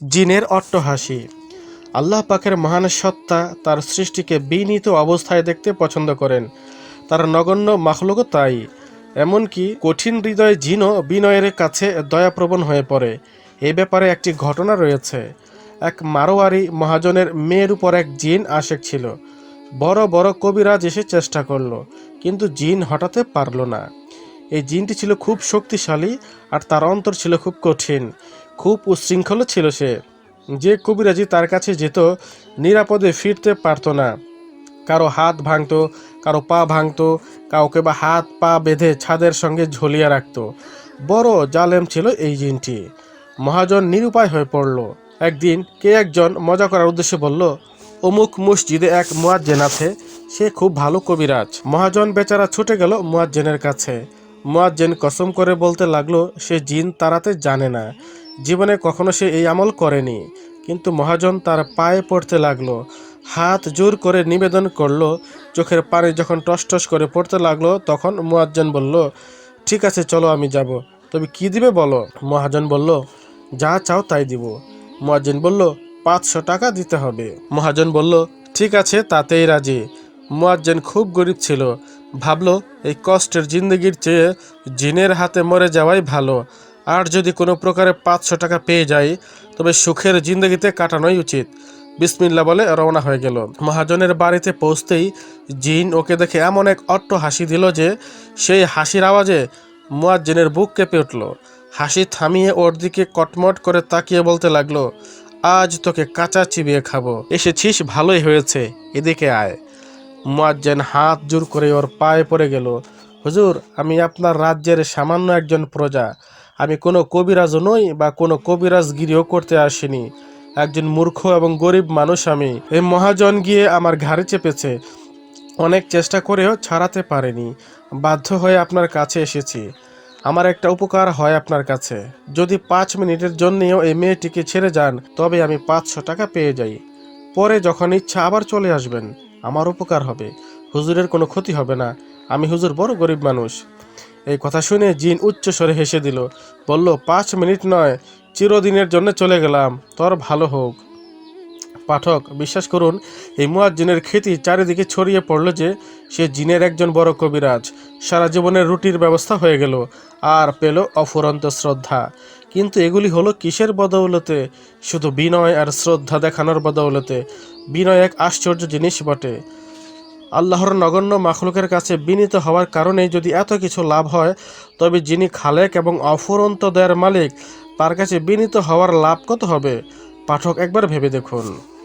জিনের অট্টহাসি। আল্লাহ পাকের মহান সত্তা তার সৃষ্টিকে বিনীত অবস্থায় দেখতে পছন্দ করেন। তার নগণ্য মাখলুকও তাই, এমনকি কঠিন হৃদয় জিনও বিনয়ের কাছে দয়াপ্রবণ হয়ে পড়ে। এ ব্যাপারে একটি ঘটনা রয়েছে। এক মারোয়ারি মহাজনের মেয়ের উপর এক জিন আশেক ছিল। বড় বড় কবিরাজ এসে চেষ্টা করল, কিন্তু জিন হটাতে পারল না। এই জিনটি ছিল খুব শক্তিশালী আর তার অন্তর ছিল খুব কঠিন। খুব উচ্ছৃঙ্খল ছিল সে। যে কবিরাজি তার কাছে যেত, নিরাপদে ফিরতে পারতো না। কারও হাত ভাঙতো, কারও পা ভাঙতো, কাউকে বা হাত পা বেঁধে ছাদের সঙ্গে ঝুলিয়ে রাখত। বড় জালেম ছিল এই জিনটি। মহাজন নিরুপায় হয়ে পড়ল। একদিন কে একজন মজা করার উদ্দেশ্যে বলল, অমুক মসজিদে এক মুয়াজ্জেন আছে, সে খুব ভালো কবিরাজ। মহাজন বেচারা ছুটে গেল মুয়াজ্জেনের কাছে। মুয়াজ্জেন কসম করে বলতে লাগল, সে জিন তাড়াতে জানে না। জীবনে কখনো সে এই আমল করেনি, কিন্তু মহাজন তার পায়ে পড়তে লাগল, হাত জোর করে নিবেদন করল, চোখের পানি যখন টস টস করে পড়তে লাগল, তখন মুয়াজ্জেন বলল, ঠিক আছে, চলো আমি যাব। তবে কি দিবে বলো? মহাজন বলল, যা চাও তাই দিব। মুয়াজ্জিন বলল, পাঁচশো টাকা দিতে হবে। মহাজন বলল, ঠিক আছে, তাতেই রাজি। মুয়াজ্জিন খুব গরিব ছিল, ভাবলো, এই কষ্টের জিন্দগির চেয়ে জিনের হাতে মরে যাওয়াই ভালো। আর যদি কোনো প্রকারে পাঁচশো টাকা পেয়ে যাই তবে সুখের জিন্দগিতে কাটানোই উচিত। বিসমিল্লা বলে রওনা হয়ে গেল। মহাজনের বাড়িতে পৌঁছতেই জিন ওকে দেখে এমন এক অট্ট হাসি দিল যে, সেই হাসির আওয়াজে মুয়াজ্জিনের বুক কেঁপে উঠল। হাসি থামিয়ে ওর দিকে কটমট করে তাকিয়ে বলতে লাগল, আজ তোকে কাঁচা চিবিয়ে খাব। এসেছিস, ভালোই হয়েছে। এদিকে আয়। মুয়াজ্জেন হাত জোর করে ওর পায়ে পড়ে গেল। হুজুর, আমি আপনার রাজ্যের সামান্য একজন প্রজা। আমি কোনো কবিরাজও নই বা কোনো কবিরাজগিরিও করতে আসিনি। একজন মূর্খ এবং গরিব মানুষ আমি। এই মহাজন গিয়ে আমার ঘাড়ে চেপেছে। অনেক চেষ্টা করেও ছাড়াতে পারেনি। বাধ্য হয়ে আপনার কাছে এসেছি। আমার একটা উপকার হয় আপনার কাছে। যদি পাঁচ মিনিটের জন্যেও এই মেয়েটিকে ছেড়ে যান, তবে আমি পাঁচশো টাকা পেয়ে যাই। পরে যখন ইচ্ছা আবার চলে আসবেন। আমার উপকার হবে। হুজুরের কোনো ক্ষতি হবে না। আমি হুজুর বড় গরিব মানুষ। এই কথা শুনে জিন উচ্চস্বরে হেসে দিল, বলল, পাঁচ মিনিট নয়, চিরদিনের জন্য চলে গেলাম, তোর ভালো হোক। পাঠক, বিশ্বাস করুন, এই মুয়াজ্জিনের খ্যাতি চারিদিকে ছড়িয়ে পড়ল যে সে জিনের একজন বড় কবিরাজ। সারা জীবনের রুটির ব্যবস্থা হয়ে গেল, আর পেল অফুরন্ত শ্রদ্ধা। কিন্তু এগুলি হলো কিসের বদৌলতে? শুধু বিনয় আর শ্রদ্ধা দেখানোর বদৌলতে। বিনয় এক আশ্চর্য জিনিস বটে। আল্লাহর নগণ্য মাখলুকের কাছে বিনীত হওয়ার কারণে যদি এত কিছু লাভ হয়, তবে যিনি খালেক এবং অফুরন্ত দেয়ের মালিক, তার কাছে বিনীত হওয়ার লাভ কত হবে? পাঠক একবার ভেবে দেখুন।